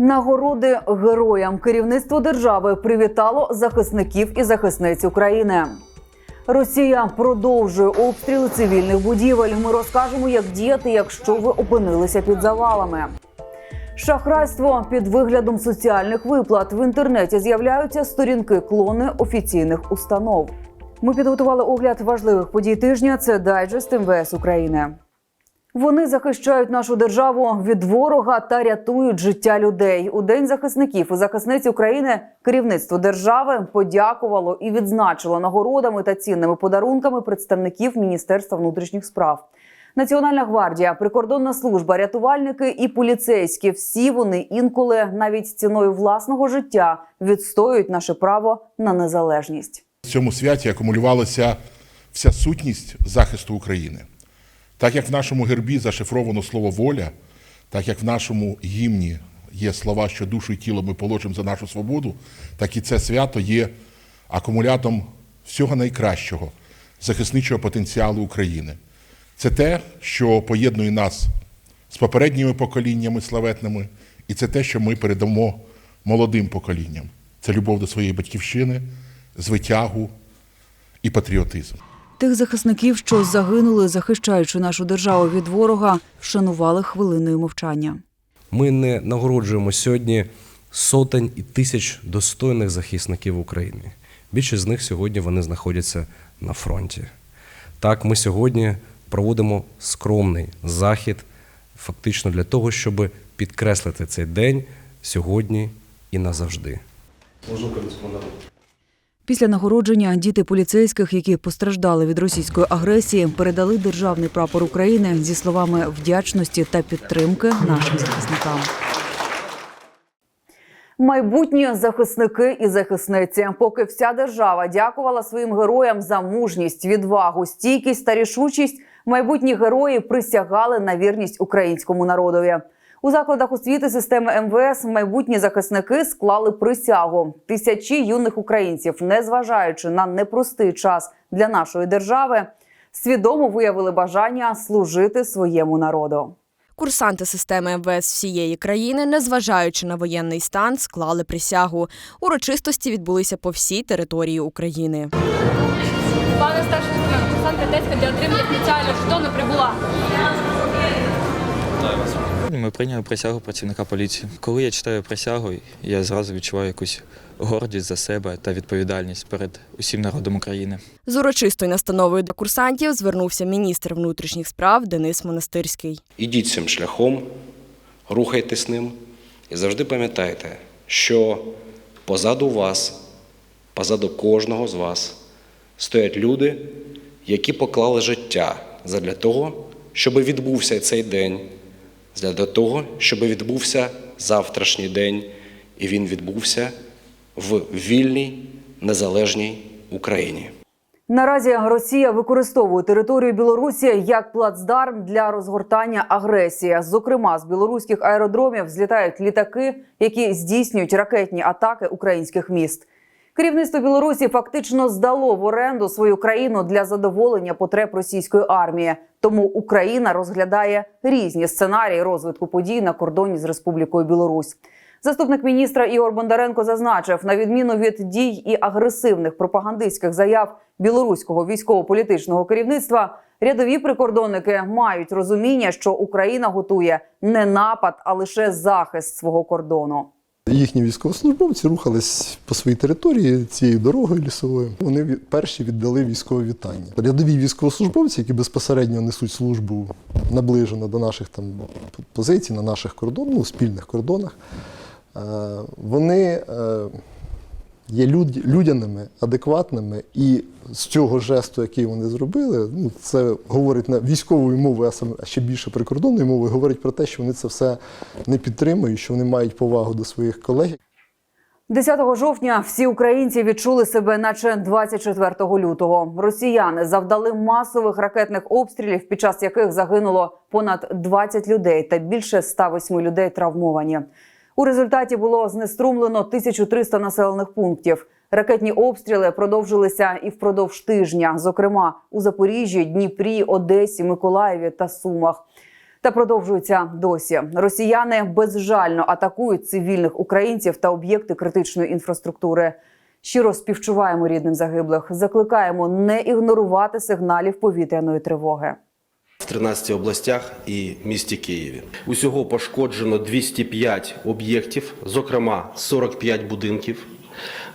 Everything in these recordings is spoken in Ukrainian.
Нагороди героям керівництво держави привітало захисників і захисниць України. Росія продовжує обстріли цивільних будівель. Ми розкажемо, як діяти, якщо ви опинилися під завалами. Шахрайство під виглядом соціальних виплат в інтернеті з'являються сторінки клони офіційних установ. Ми підготували огляд важливих подій тижня. Це дайджест МВС України. Вони захищають нашу державу від ворога та рятують життя людей. У день захисників і захисниць України керівництво держави подякувало і відзначило нагородами та цінними подарунками представників Міністерства внутрішніх справ. Національна гвардія, прикордонна служба, рятувальники і поліцейські всі вони інколи навіть ціною власного життя відстоюють наше право на незалежність. В цьому святі акумулювалася вся сутність захисту України. Так як в нашому гербі зашифровано слово воля, так як в нашому гімні є слова, що душу і тіло ми положимо за нашу свободу, так і це свято є акумулятом всього найкращого захисничого потенціалу України. Це те, що поєднує нас з попередніми поколіннями славетними, і це те, що ми передамо молодим поколінням. Це любов до своєї батьківщини, звитягу і патріотизм. Тих захисників, що загинули, захищаючи нашу державу від ворога, вшанували хвилиною мовчання. Ми не нагороджуємо сьогодні сотень і тисяч достойних захисників України. Більшість з них сьогодні вони знаходяться на фронті. Так, ми сьогодні проводимо скромний захід, фактично для того, щоб підкреслити цей день сьогодні і назавжди. Після нагородження діти поліцейських, які постраждали від російської агресії, передали державний прапор України зі словами вдячності та підтримки нашим захисникам. Майбутні захисники і захисниці, поки вся держава дякувала своїм героям за мужність, відвагу, стійкість та рішучість. Майбутні герої присягали на вірність українському народові. У закладах освіти системи МВС майбутні захисники склали присягу. Тисячі юних українців, незважаючи на непростий час для нашої держави, свідомо виявили бажання служити своєму народу. Курсанти системи МВС всієї країни, незважаючи на воєнний стан, склали присягу. Урочистості відбулися по всій території України. Пане старший курсант Кадетська для отримання спеціального жетону прибула. Ми прийняли присягу працівника поліції. Коли я читаю присягу, я зразу відчуваю якусь гордість за себе та відповідальність перед усім народом України. З урочистою настановою для курсантів звернувся міністр внутрішніх справ Денис Монастирський. Ідіть цим шляхом, рухайтесь ним і завжди пам'ятайте, що позаду вас, позаду кожного з вас стоять люди, які поклали життя задля того, щоб відбувся цей день, задля того, щоб відбувся завтрашній день, і він відбувся в вільній, незалежній Україні. Наразі Росія використовує територію Білорусі як плацдарм для розгортання агресії. Зокрема, з білоруських аеродромів злітають літаки, які здійснюють ракетні атаки українських міст. Керівництво Білорусі фактично здало в оренду свою країну для задоволення потреб російської армії. Тому Україна розглядає різні сценарії розвитку подій на кордоні з Республікою Білорусь. Заступник міністра Ігор Бондаренко зазначив, на відміну від дій і агресивних пропагандистських заяв білоруського військово-політичного керівництва, рядові прикордонники мають розуміння, що Україна готує не напад, а лише захист свого кордону. Їхні військовослужбовці рухались по своїй території цією дорогою лісовою. Вони перші віддали військове вітання. Рядові військовослужбовці, які безпосередньо несуть службу наближено до наших там позицій, на наших кордонах, ну, спільних кордонах, е, вони е, є люд- людяними, адекватними, і з цього жесту, який вони зробили, ну це говорить на військовою мовою, а саме ще більше прикордонною мовою, говорить про те, що вони це все не підтримують, що вони мають повагу до своїх колег. 10 жовтня всі українці відчули себе, наче 24 лютого. Росіяни завдали масових ракетних обстрілів, під час яких загинуло понад 20 людей та більше 108 людей травмовані. У результаті було знеструмлено 1300 населених пунктів. Ракетні обстріли продовжилися і впродовж тижня, зокрема у Запоріжжі, Дніпрі, Одесі, Миколаєві та Сумах. Та продовжується досі. Росіяни безжально атакують цивільних українців та об'єкти критичної інфраструктури. Щиро співчуваємо рідним загиблих. Закликаємо не ігнорувати сигналів повітряної тривоги. В 13 областях і місті Києві. Усього пошкоджено 205 об'єктів, зокрема 45 будинків,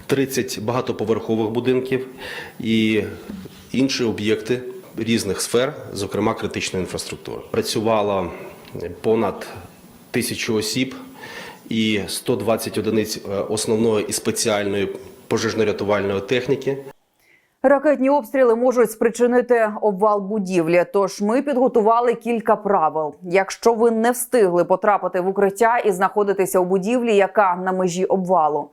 30 багатоповерхових будинків і інші об'єкти різних сфер, зокрема критичної інфраструктури. Працювало понад тисячу осіб і 120 одиниць е, основної і спеціальної пожежно-рятувальної техніки. Ракетні обстріли можуть спричинити обвал будівлі. Тож ми підготували кілька правил. Якщо ви не встигли потрапити в укриття і знаходитеся у будівлі, яка на межі обвалу.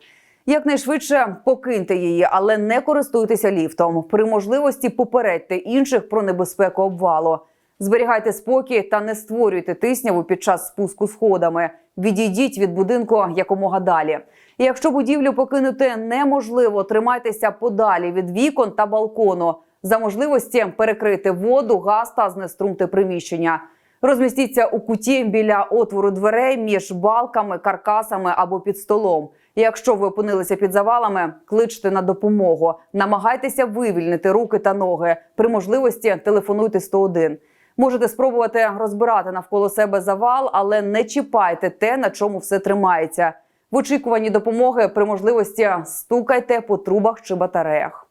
Якнайшвидше покиньте її, але не користуйтеся ліфтом. При можливості попередьте інших про небезпеку обвалу. Зберігайте спокій та не створюйте тисняву під час спуску сходами. Відійдіть від будинку якомога далі. І якщо будівлю покинути неможливо, тримайтеся подалі від вікон та балкону. За можливості перекрити воду, газ та знеструмте приміщення. Розмістіться у куті біля отвору дверей між балками, каркасами або під столом. Якщо ви опинилися під завалами, кличте на допомогу. Намагайтеся вивільнити руки та ноги. При можливості телефонуйте 101. Можете спробувати розбирати навколо себе завал, але не чіпайте те, на чому все тримається. В очікуванні допомоги при можливості стукайте по трубах чи батареях.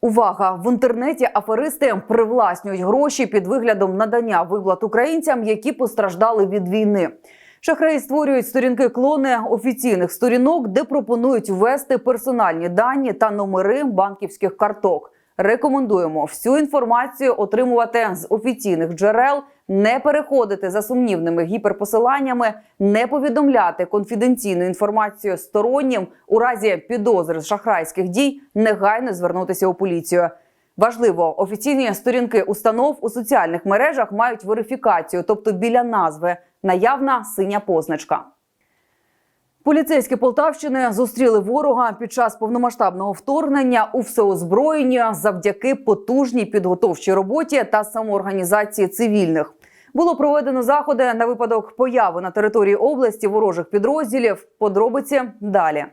Увага! В інтернеті аферисти привласнюють гроші під виглядом надання виплат українцям, які постраждали від війни. Шахраї створюють сторінки клони офіційних сторінок, де пропонують ввести персональні дані та номери банківських карток. Рекомендуємо всю інформацію отримувати з офіційних джерел, не переходити за сумнівними гіперпосиланнями, не повідомляти конфіденційну інформацію стороннім у разі підозри з шахрайських дій, негайно звернутися у поліцію. Важливо, офіційні сторінки установ у соціальних мережах мають верифікацію, тобто біля назви наявна синя позначка. Поліцейські Полтавщини зустріли ворога під час повномасштабного вторгнення у всеозброєнні завдяки потужній підготовчій роботі та самоорганізації цивільних. Було проведено заходи на випадок появи на території області ворожих підрозділів. Подробиці далі.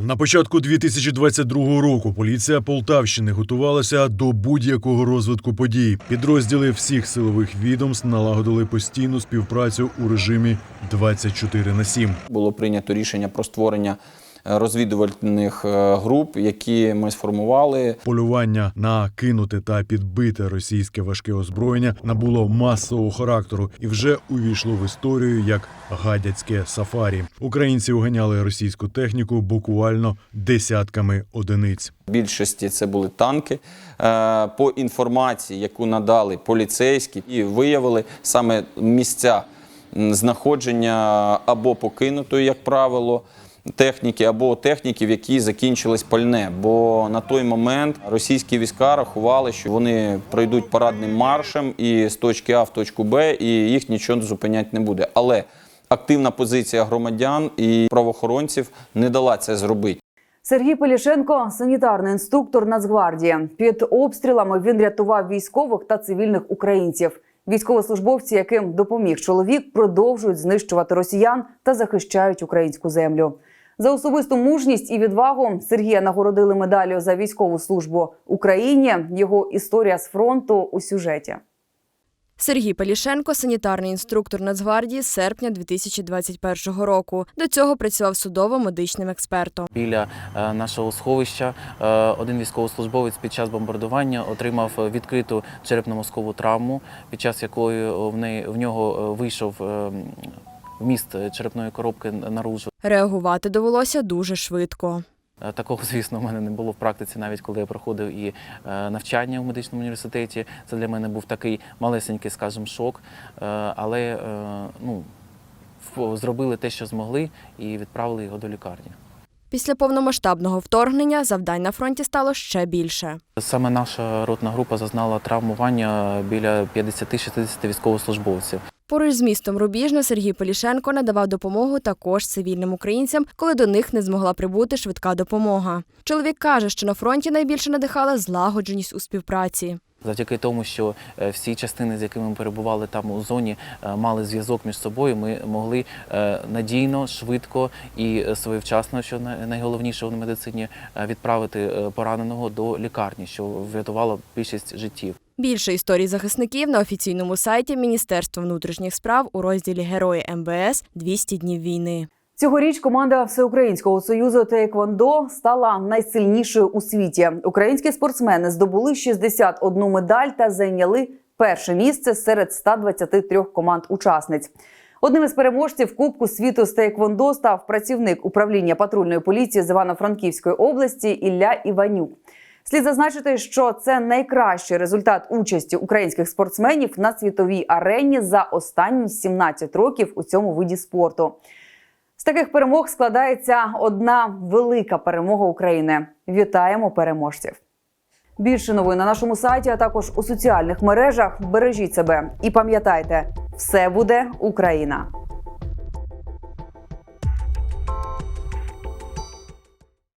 На початку 2022 року поліція Полтавщини готувалася до будь-якого розвитку подій. Підрозділи всіх силових відомств налагодили постійну співпрацю у режимі 24 на 7. було прийнято рішення про створення розвідувальних е, груп, які ми сформували. Полювання на кинуте та підбите російське важке озброєння набуло масового характеру і вже увійшло в історію як гадяцьке сафарі. Українці уганяли російську техніку буквально десятками одиниць. В більшості це були танки. Е, По інформації, яку надали поліцейські, і виявили саме місця знаходження або покинутої, як правило. Техніки або техніки, в якій закінчилось пальне, бо на той момент російські війська рахували, що вони пройдуть парадним маршем і з точки А в точку Б, і їх нічого зупиняти не буде. Але активна позиція громадян і правоохоронців не дала це зробити. Сергій Полішенко санітарний інструктор Нацгвардії. Під обстрілами він рятував військових та цивільних українців. Військовослужбовці, яким допоміг чоловік, продовжують знищувати росіян та захищають українську землю. За особисту мужність і відвагу Сергія нагородили медаллю за військову службу Україні. Його історія з фронту у сюжеті. Сергій Пелішенко, санітарний інструктор Нацгвардії з серпня 2021 року. До цього працював судово-медичним експертом. Біля е, нашого сховища е, один військовослужбовець під час бомбардування отримав е, відкриту черепно-мозкову травму, під час якої в неї в нього вийшов е, вміст черепної коробки наружу. Реагувати довелося дуже швидко. Е, Такого, звісно, в мене не було в практиці, навіть коли я проходив і е, навчання в медичному університеті. Це для мене був такий малесенький, скажімо, шок. Е, Але ну, зробили те, що змогли, і відправили його до лікарні. Після повномасштабного вторгнення завдань на фронті стало ще більше. Саме наша ротна група зазнала травмування біля 50-60 військовослужбовців. Поруч з містом Рубіжне Сергій Полішенко надавав допомогу також цивільним українцям, коли до них не змогла прибути швидка допомога. Чоловік каже, що на фронті найбільше надихала злагодженість у співпраці. Завдяки тому, що е, всі частини, з якими ми перебували там у зоні, е, мали зв'язок між собою, ми могли е, надійно, швидко і своєвчасно, що най- найголовніше в медицині, відправити пораненого до лікарні, що врятувало більшість життів. Більше історій захисників на офіційному сайті Міністерства внутрішніх справ у розділі Герої МБС 200 днів війни. Цьогоріч команда Всеукраїнського союзу Тейквондо стала найсильнішою у світі. Українські спортсмени здобули 61 медаль та зайняли перше місце серед 123 команд учасниць. Одним із переможців Кубку світу з Тейквондо став працівник управління патрульної поліції з Івано-Франківської області Ілля Іванюк. Слід зазначити, що це найкращий результат участі українських спортсменів на світовій арені за останні 17 років у цьому виді спорту. З таких перемог складається одна велика перемога України. Вітаємо переможців! Більше новин на нашому сайті, а також у соціальних мережах. Бережіть себе і пам'ятайте, все буде Україна.